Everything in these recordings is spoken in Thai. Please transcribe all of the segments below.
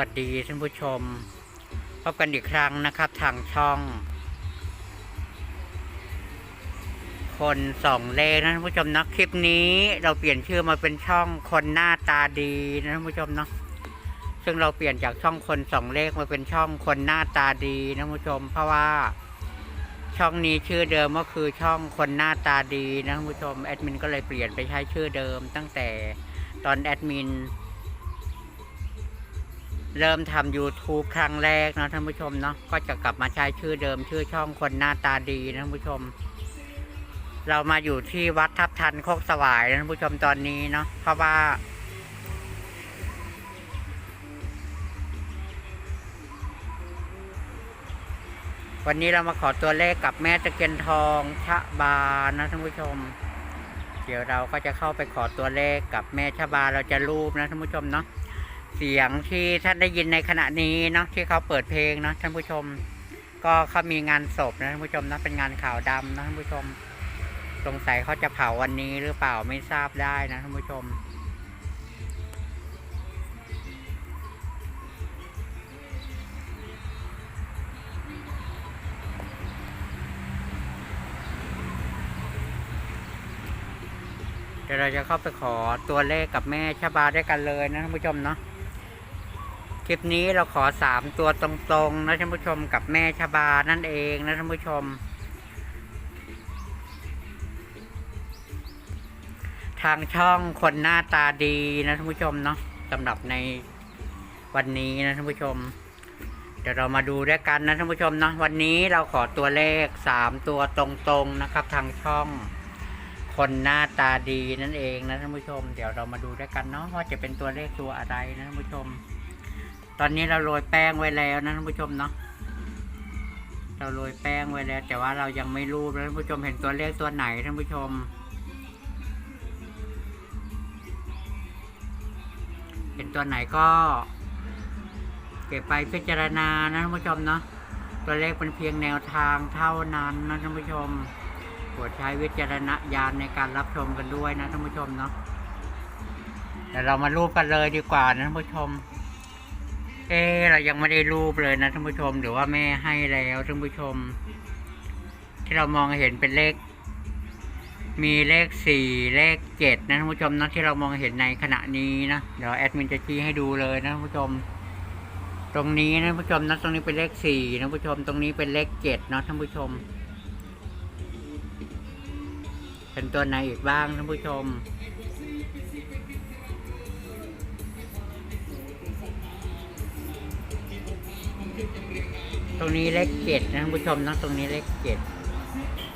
วัสดีท่านผู้ชม พบกันอีกครั้งนะครับ ทางช่อง คนสองเลขนะท่านผู้ชมนะคลิปนี้เราเปลี่ยนชื่อมาเป็นช่องคนหน้าตาดีนะท่านผู้ชมเนาะซึ่งเราเปลี่ยนจากช่องคนสองเลขมาเป็นช่องคนหน้าตาดีนะท่านผู้ชม เพราะว่า ช่องนี้ชื่อเดิมก็คือช่องคนหน้าตาดีนะท่านผู้ชมแอดมินก็เลยเปลี่ยนไปใช้ชื่อเดิมตั้งแต่ตอนแอดมิน เริ่มทำ YouTube ครั้งแรกเนาะท่านผู้ชมเนาะก็จะกลับมาใช้ชื่อเดิมชื่อช่องคนหน้าตาดีนะท่านผู้ชม เรามาอยู่ที่วัดทับทันโคกสวายนะท่านผู้ชมตอนนี้เนาะเพราะว่าวันนี้เรามาขอตัวเลขกับแม่ตะเกียนทองชะบานะท่านผู้ชม เดี๋ยวเราก็จะเข้าไปขอตัวเลขกับแม่ชะบาเราจะรูปนะท่านผู้ชมเนาะ เสียงที่ท่านได้ยินในขณะนี้เนาะที่เขาเปิดเพลงเนาะท่านผู้ชม ก็เขามีงานศพนะท่านผู้ชมนะเป็นงานข่าวดำนะท่านผู้ชมสงสัยเขาจะเผาวันนี้หรือเปล่าไม่ทราบได้นะท่านผู้ชมเดี๋ยวเราจะเข้าไปขอตัวเลขกับแม่ชะบาด้วยกันเลยนะท่านผู้ชมเนาะ คลิปนี้เราขอสามตัวตรงๆนะท่านผู้ชมกับแม่ชบานั่นเองนะท่านผู้ชม ทางช่องคนหน้าตาดีนะท่านผู้ชมเนาะสำหรับในวันนี้นะท่านผู้ชม เดี๋ยวเรามาดูด้วยกันนะท่านผู้ชมเนาะวันนี้เราขอตัวเลขสามตัวตรงๆนะครับ ทางช่องคนหน้าตาดีนั่นเองนะท่านผู้ชม เดี๋ยวเรามาดูด้วยกันเนาะว่าจะเป็นตัวเลขตัวอะไรนะท่านผู้ชม ตอนนี้เราโรยแป้งไว้แล้วนะท่านผู้ชมเนาะเราโรยแป้งไว้แล้ว แต่ว่าเรายังไม่รูปนะท่านผู้ชมเห็นตัวเลขตัวไหนท่านผู้ชม เห็นตัวไหนก็ เก็บไปพิจารณานะท่านผู้ชมเนาะตัวเลขเป็นเพียงแนวทางเท่านั้นนะท่านผู้ชมโปรดใช้วิจารณญาณในการรับชมกันด้วยนะท่านผู้ชมเนาะเดี๋ยวเรามารูปกันเลยดีกว่านะท่านผู้ชม เอ๊เรายังไม่ได้รูปเลยนะท่านผู้ชมหรือว่าแม่ให้แล้วท่านผู้ชม ที่เรามองเห็นเป็นเลข มีเลขสี่เลขเจ็ดนะท่านผู้ชมนะที่เรามองเห็นในขณะนี้นะเดี๋ยวแอดมินจะชี้ให้ดูเลยนะท่านผู้ชม ตรงนี้นะท่านผู้ชมนะตรงนี้เป็นเลขสี่นะท่านผู้ชม ตรงนี้เป็นเลขเจ็ดเนาะท่านผู้ชม เป็นตัวไหนอีกบ้างท่านผู้ชม รงนี้เลขเจ็ดนะท่านผู้ชมนะตรงนี้เลขเจ็ด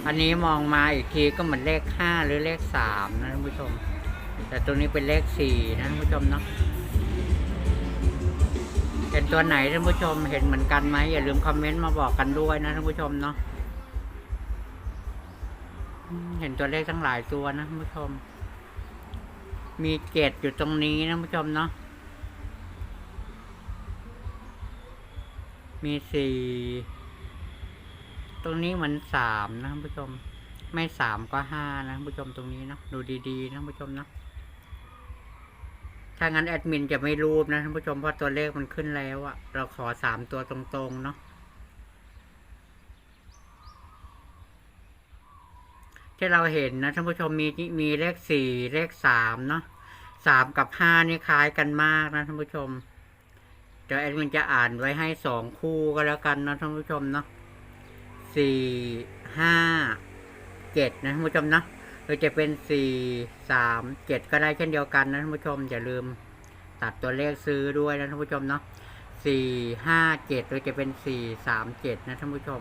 อันนี้มองมาอีกทีก็เหมือนเลขห้าหรือเลขสามนะท่านผู้ชม แต่ตรงนี้เป็นเลขสี่นะท่านผู้ชมเนาะเห็นตัวไหนท่านผู้ชมเห็นเหมือนกันไหมอย่าลืมคอมเมนต์มาบอกกันด้วยนะท่านผู้ชมเนาะเห็นตัวเลขทั้งหลายตัวนะท่านผู้ชม มีเจ็ดอยู่ตรงนี้นะท่านผู้ชมเนาะ มีสี่ตรงนี้เหมือนสามนะท่านผู้ชม ไม่สามก็ห้านะท่านผู้ชมตรงนี้นะดูดีๆนะท่านผู้ชมนะถ้างั้นแอดมินจะไม่รูปนะท่านผู้ชมเพราะตัวเลขมันขึ้นแล้วอะเราขอสามตัวตรงๆเนาะที่เราเห็นนะท่านผู้ชมมีมีเลขสี่เลขสามเนาะสามกับห้านี่คล้ายกันมากนะท่านผู้ชม เดี๋ยวแอดมินจะอ่านไว้ให้สองคู่ก็แล้วกันนะท่านผู้ชมเนาะสี่ห้าเจ็ดนะท่านผู้ชมเนาะหรือจะเป็นสี่สามเจ็ดก็ได้เช่นเดียวกันนะท่านผู้ชมอย่าลืมตัดตัวเลขซื้อด้วยนะท่านผู้ชมเนาะสี่ห้าเจ็ดหรือจะเป็นสี่สามเจ็ดนะท่านผู้ชม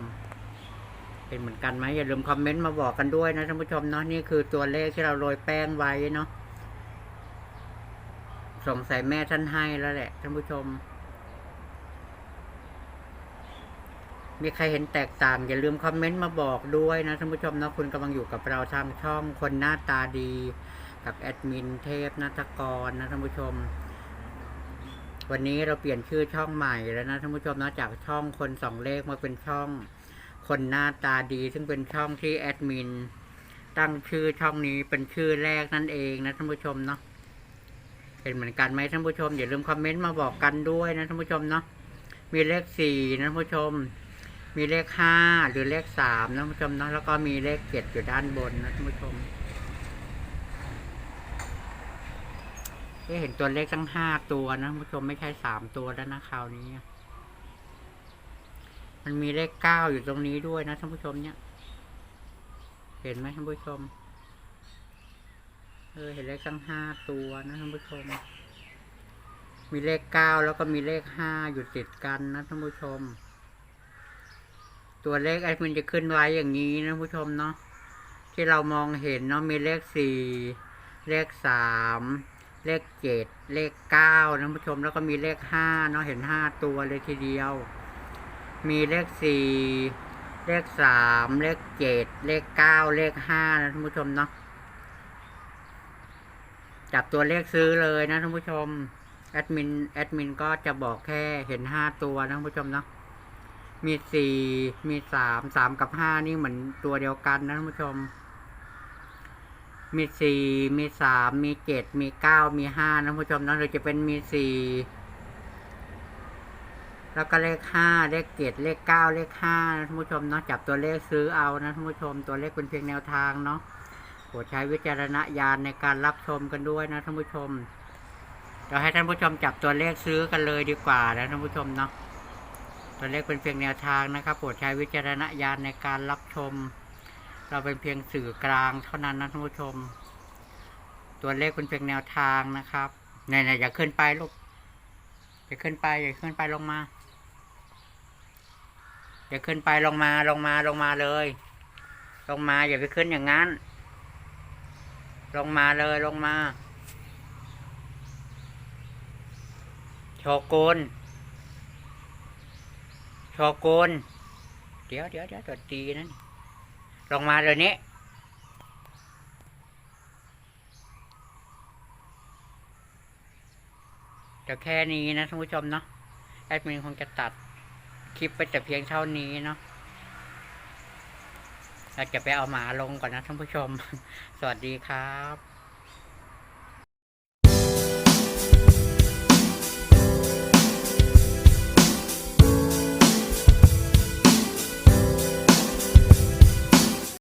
เป็นเหมือนกันไหมอย่าลืมคอมเมนต์มาบอกกันด้วยนะท่านผู้ชมเนาะนี่คือตัวเลขที่เราโรยแป้งไว้เนาะสงสัยแม่ท่านให้แล้วแหละท่านผู้ชม มีใครเห็นแตกต่าง อย่าลืมคอมเมนต์มาบอกด้วยนะท่านผู้ชมนะคุณกำลังอยู่กับเราทางช่องคนหน้าตาดี กับแอดมินเทพนัทกรนะท่านผู้ชม วันนี้เราเปลี่ยนชื่อช่องใหม่แล้วนะท่านผู้ชมนะจากช่องคนสองเลขมาเป็นช่องคนหน้าตาดี ซึ่งเป็นช่องที่แอดมินตั้งชื่อช่องนี้เป็นชื่อแรกนั่นเองนะท่านผู้ชมเนาะเห็นเหมือนกันไหมท่านผู้ชมอย่าลืมคอมเมนต์มาบอกกันด้วยนะท่านผู้ชมเนาะมีเลขสี่นะท่านผู้ชม มีเลขห้าหรือเลขสามนะท่าผู้ชมนาะแล้วก็มีเลขเจ็ดอยู่ด้านบนนะท่านผู้ชมเอ๊ะเห็นตัวเลขตั้งห้าตัวนะท่านผู้ชมไม่ใช่สามตัวแล้วนะคราวนี้ มันมีเลขเก้าอยู่ตรงนี้ด้วยนะท่านผู้ชมเนี่ย เห็นไหมท่านผู้ชม เออเห็นเลขตั้งห้าตัวนะท่านผู้ชม มีเลขเก้าแล้วก็มีเลขห้าอยู่ติดกันนะท่านผู้ชม ตัวเลขไอ้มันจะขึ้นไว้อย่างนี้นะผู้ชมเนาะที่เรามองเห็นเนาะมีเลขสี่เลขสามเลขเจ็ดเลขเก้านะผู้ชมแล้วก็มีเลขห้าเนาะเห็นห้าตัวเลยทีเดียว มีเลขสี่เลขสามเลขเจ็ดเลขเก้าเลขห้านะท่านผู้ชมเนาะจับตัวเลขซื้อเลยนะท่านผู้ชมแอดมินแอดมินก็จะบอกแค่เห็นห้าตัวนะท่านผู้ชมเนาะ มีสี่มีสามสามกับห้านี่เหมือนตัวเดียวกันนะท่านผู้ชม มีสี่มีสามมีเจ็ดมีเก้ามีห้านะท่านผู้ชมเนาะหรือจะเป็นมีสี่แล้วก็เลขห้าเลขเจ็ดเลขเก้าเลขห้านะท่านผู้ชมเนาะจับตัวเลขซื้อเอานะท่านผู้ชม ตัวเลขเป็นเพียงแนวทางเนาะโปรดใช้วิจารณญาณในการรับชมกันด้วยนะท่านผู้ชมเดี๋ยวให้ท่านผู้ชมจับตัวเลขซื้อกันเลยดีกว่านะท่านผู้ชมเนาะ ตัวเลขเป็นเพียงแนวทางนะครับโปรดใช้วิจารณญาณในการรับชม เราเป็นเพียงสื่อกลางเท่านั้นนะท่านผู้ชม ตัวเลขเป็นเพียงแนวทางนะครับเนี่ยๆอย่าขึ้นไปลูกอย่าขึ้นไปอย่าขึ้นไปลงมาอย่าขึ้นไปลงมาลงมาลงมาเลย ลงมาอย่าไปขึ้นอย่างนั้น ลงมาเลยลงมาโชกุน โชกุนเดี๋ยวเดี๋ยวเดี๋ยวตัวตีนั่นลงมาเลยนี้ เดี๋ยวแค่นี้นะท่านผู้ชมเนาะ แอดมินคงจะตัดคลิปไปแต่เพียงเท่านี้เนาะเราจะไปเอาหมาลงก่อนนะท่านผู้ชม สวัสดีครับ